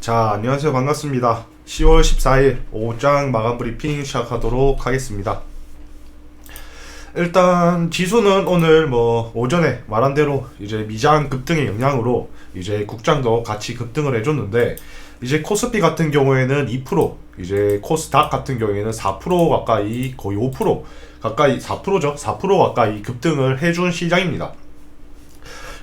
자, 안녕하세요. 반갑습니다. 10월 14일 오장 마감 브리핑 시작하도록 하겠습니다. 일단 지수는 오늘 뭐 오전에 말한 대로 이제 미장 급등의 영향으로 이제 국장도 같이 급등을 해줬는데 이제 코스피 같은 경우에는 2% 이제 코스닥 같은 경우에는 4% 가까이 거의 5% 가까이 4%죠 4% 가까이 급등을 해준 시장입니다.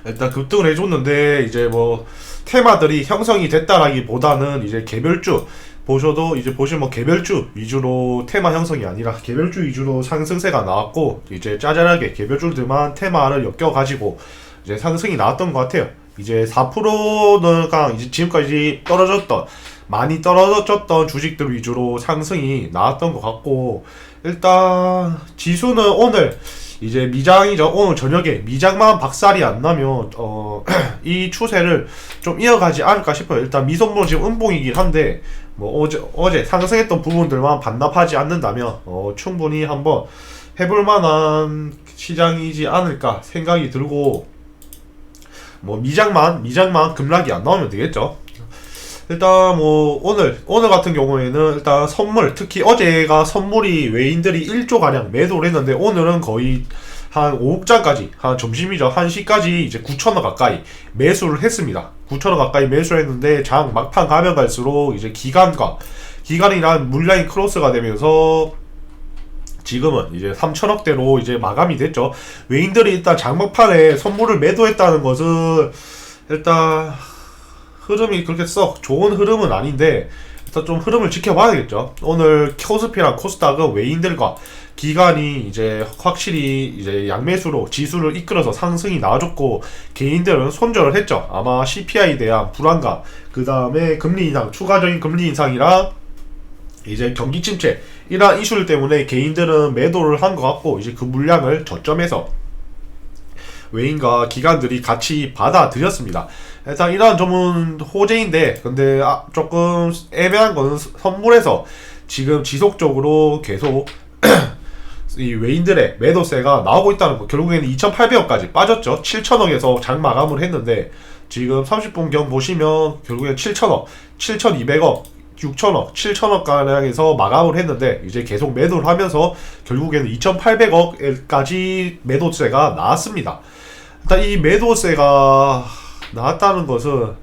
일단 급등을 해줬는데 이제 뭐 테마들이 형성이 됐다라기보다는 이제 개별주 보셔도 이제 보시면 뭐 개별주 위주로 테마 형성이 아니라 개별주 위주로 상승세가 나왔고 이제 짜잘하게 개별주들만 테마를 엮여 가지고 이제 상승이 나왔던 것 같아요. 이제 4%가 이제 지금까지 떨어졌던 많이 떨어졌던 주식들 위주로 상승이 나왔던 것 같고 일단 지수는 오늘 이제 미장이죠. 오늘 저녁에 미장만 박살이 안 나면 어, 이 추세를 좀 이어가지 않을까 싶어요. 일단 미선물 지금 음봉이긴 한데 뭐 어제 어제 상승했던 부분들만 반납하지 않는다면 어, 충분히 한번 해볼 만한 시장이지 않을까 생각이 들고 뭐 미장만 미장만 급락이 안 나오면 되겠죠. 일단 뭐 오늘 오늘 같은 경우에는 일단 선물 특히 어제가 선물이 외인들이 1조 가량 매도를 했는데 오늘은 거의 한 5억장까지 한 점심이죠 1시까지 이제 9천원 가까이 매수를 했습니다. 9천원 가까이 매수를 했는데 장 막판 가면 갈수록 이제 기간과 기간이란 물량이 크로스가 되면서 지금은 이제 3천억대로 이제 마감이 됐죠. 외인들이 일단 장막판에 선물을 매도했다는 것은 일단 흐름이 그렇게 썩 좋은 흐름은 아닌데 일단 좀 흐름을 지켜봐야겠죠. 오늘 코스피랑 코스닥은 외인들과 기관이 이제 확실히 이제 양매수로 지수를 이끌어서 상승이 나와줬고 개인들은 손절을 했죠. 아마 CPI에 대한 불안감, 그 다음에 금리 인상, 추가적인 금리 인상이랑 이제 경기 침체 이러한 이슈들 때문에 개인들은 매도를 한 것 같고 이제 그 물량을 저점에서 외인과 기관들이 같이 받아들였습니다. 일단 이러한 점은 호재인데 근데 아, 조금 애매한 거는 선물에서 지금 지속적으로 계속 이 외인들의 매도세가 나오고 있다는 거 결국에는 2,800억까지 빠졌죠. 7천억에서 장 마감을 했는데 지금 30분경 보시면 결국엔 7천억, 7,200억 6천억, 7천억 가량에서 마감을 했는데 이제 계속 매도를 하면서 결국에는 2,800억까지 매도세가 나왔습니다. 일단 이 매도세가 나왔다는 것은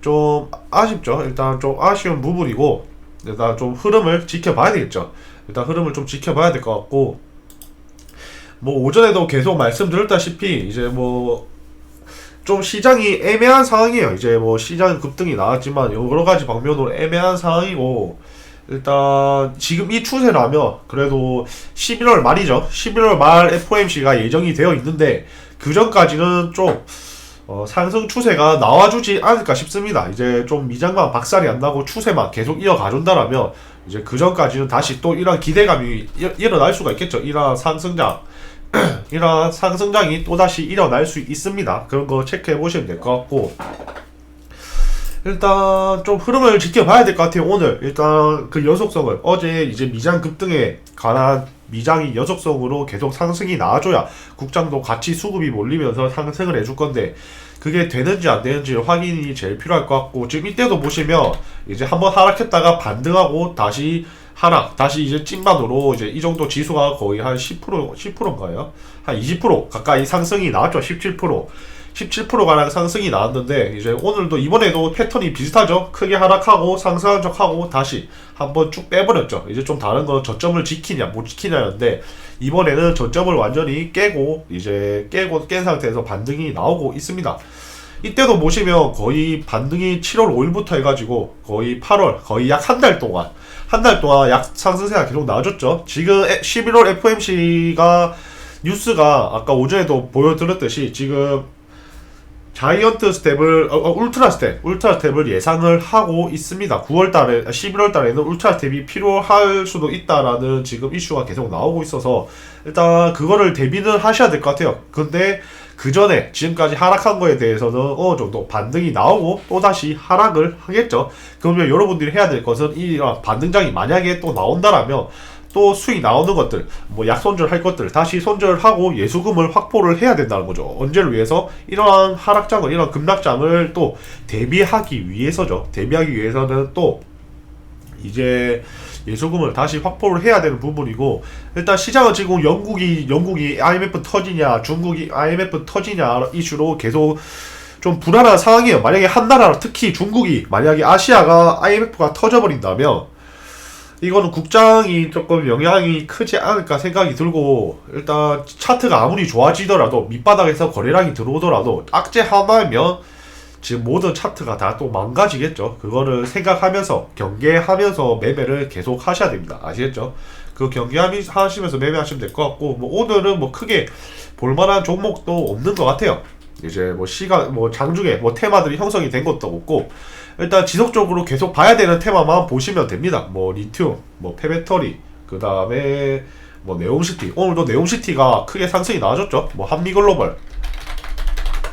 좀 아쉽죠. 일단 좀 아쉬운 부분이고 일단 좀 흐름을 지켜봐야 되겠죠. 일단 흐름을 좀 지켜봐야 될 것 같고 뭐 오전에도 계속 말씀드렸다시피 이제 뭐 좀 시장이 애매한 상황이에요. 이제 뭐 시장 급등이 나왔지만 여러 가지 방면으로 애매한 상황이고 일단 지금 이 추세라면 그래도 11월 말이죠. 11월 말 FOMC가 예정이 되어 있는데 그 전까지는 좀 어, 상승 추세가 나와주지 않을까 싶습니다. 이제 좀 미장만 박살이 안 나고 추세만 계속 이어가준다라면 이제 그 전까지는 다시 또 이런 기대감이 일, 일어날 수가 있겠죠. 이런 상승장, 이런 상승장이 또 다시 일어날 수 있습니다. 그런 거 체크해 보시면 될 것 같고. 일단 좀 흐름을 지켜봐야 될 것 같아요. 오늘 일단 그 연속성을 어제 이제 미장 급등에 관한 미장이 연속성으로 계속 상승이 나와줘야 국장도 같이 수급이 몰리면서 상승을 해줄 건데 그게 되는지 안 되는지 확인이 제일 필요할 것 같고 지금 이때도 보시면 이제 한번 하락했다가 반등하고 다시 하락 다시 이제 찐반으로 이제 이 정도 지수가 거의 한 10% 10%인가요? 한 20% 가까이 상승이 나왔죠. 17% 17% 가량 상승이 나왔는데 이제 오늘도 이번에도 패턴이 비슷하죠. 크게 하락하고 상승한 척하고 다시 한번 쭉 빼버렸죠. 이제 좀 다른 건 저점을 지키냐 못 지키냐였는데 이번에는 저점을 완전히 깨고 이제 깨고 깬 상태에서 반등이 나오고 있습니다. 이때도 보시면 거의 반등이 7월 5일부터 해가지고 거의 8월 거의 약 한 달 동안 한 달 동안 약 상승세가 계속 나와줬죠. 지금 11월 FOMC가 뉴스가 아까 오전에도 보여드렸듯이 지금 자이언트 스텝을 어, 어, 울트라 스텝 울트라 스텝을 예상을 하고 있습니다. 9월 달에 11월 달에는 울트라 스텝이 필요할 수도 있다라는 지금 이슈가 계속 나오고 있어서 일단 그거를 대비는 하셔야 될 것 같아요. 근데 그 전에 지금까지 하락한 거에 대해서는 어느 정도 반등이 나오고 또 다시 하락을 하겠죠. 그러면 여러분들이 해야 될 것은 이 반등장이 만약에 또 나온다라면 또 수익 나오는 것들, 뭐 약손절 할 것들 다시 손절하고 예수금을 확보를 해야 된다는 거죠. 언제를 위해서 이러한 하락장을, 이런 급락장을 또 대비하기 위해서죠. 대비하기 위해서는 또 이제 예수금을 다시 확보를 해야 되는 부분이고 일단 시장은 지금 영국이 영국이 IMF 터지냐 중국이 IMF 터지냐 이슈로 계속 좀 불안한 상황이에요. 만약에 한 나라 특히 중국이 만약에 아시아가 IMF가 터져버린다면 이거는 국장이 조금 영향이 크지 않을까 생각이 들고 일단 차트가 아무리 좋아지더라도 밑바닥에서 거래량이 들어오더라도 악재 하나면 지금 모든 차트가 다 또 망가지겠죠. 그거를 생각하면서 경계하면서 매매를 계속 하셔야 됩니다. 아시겠죠? 그 경계하시면서 매매하시면 될 것 같고 뭐 오늘은 뭐 크게 볼만한 종목도 없는 것 같아요. 이제 뭐 시간 뭐 장중에 뭐 테마들이 형성이 된 것도 없고 일단 지속적으로 계속 봐야 되는 테마만 보시면 됩니다. 뭐 리튬, 뭐 폐배터리, 그 다음에 뭐 네옴시티 오늘도 네옴시티가 크게 상승이 나와줬죠. 뭐 한미글로벌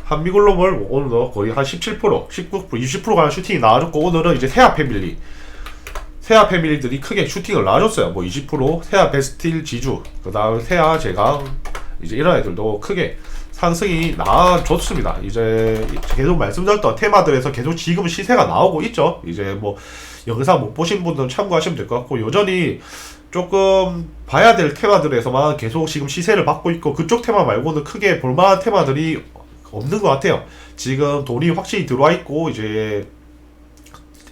한미글로벌 오늘도 거의 한 17%, 19%, 20% 가는 슈팅이 나와줬고 오늘은 이제 세아 패밀리 세아 패밀리들이 크게 슈팅을 나와줬어요. 뭐 20%, 세아 베스틸 지주, 그 다음 세아 제강 이제 이런 애들도 크게 상승이 나와줬습니다. 이제 계속 말씀드렸던 테마들에서 계속 지금 시세가 나오고 있죠. 이제 뭐 영상 못 보신 분들은 참고하시면 될 것 같고 여전히 조금 봐야 될 테마들에서만 계속 지금 시세를 받고 있고 그쪽 테마 말고는 크게 볼만한 테마들이 없는 것 같아요. 지금 돈이 확실히 들어와 있고 이제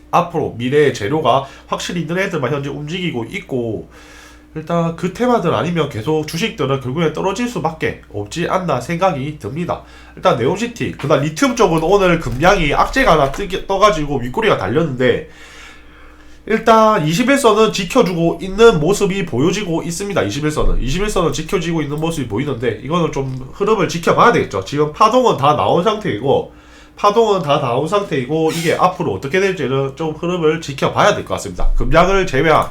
앞으로 미래의 재료가 확실히 있는 애들만 현재 움직이고 있고 일단 그 테마들 아니면 계속 주식들은 결국에 떨어질 수밖에 없지 않나 생각이 듭니다. 일단 네온시티 그다음 리튬 쪽은 오늘 금량이 악재가 하나 뜨기, 떠가지고 윗꼬리가 달렸는데 일단 21선은 지켜주고 있는 모습이 보여지고 있습니다. 21선은 21선은 지켜지고 있는 모습이 보이는데 이거는 좀 흐름을 지켜봐야 되겠죠. 지금 파동은 다 나온 상태이고 파동은 다 나온 상태이고 이게 앞으로 어떻게 될지는 좀 흐름을 지켜봐야 될 것 같습니다. 금량을 제외한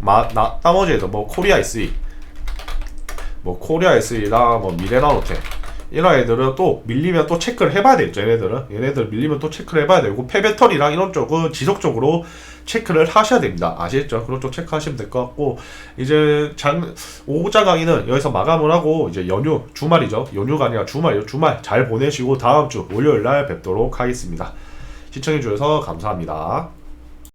마, 나, 나머지에도 뭐 코리아 SE 뭐 코리아 SE나 뭐 미래나노테 이런 애들은 또 밀리면 또 체크를 해봐야 되겠죠 얘네들은. 얘네들 밀리면 또 체크를 해봐야 되고 폐배터리랑 이런 쪽은 지속적으로 체크를 하셔야 됩니다. 아시겠죠? 그런 쪽 체크하시면 될 것 같고 이제 장 오후자 강의는 여기서 마감을 하고 이제 연휴 주말이죠. 연휴가 아니라 주말이요 주말 잘 보내시고 다음 주 월요일 날 뵙도록 하겠습니다. 시청해 주셔서 감사합니다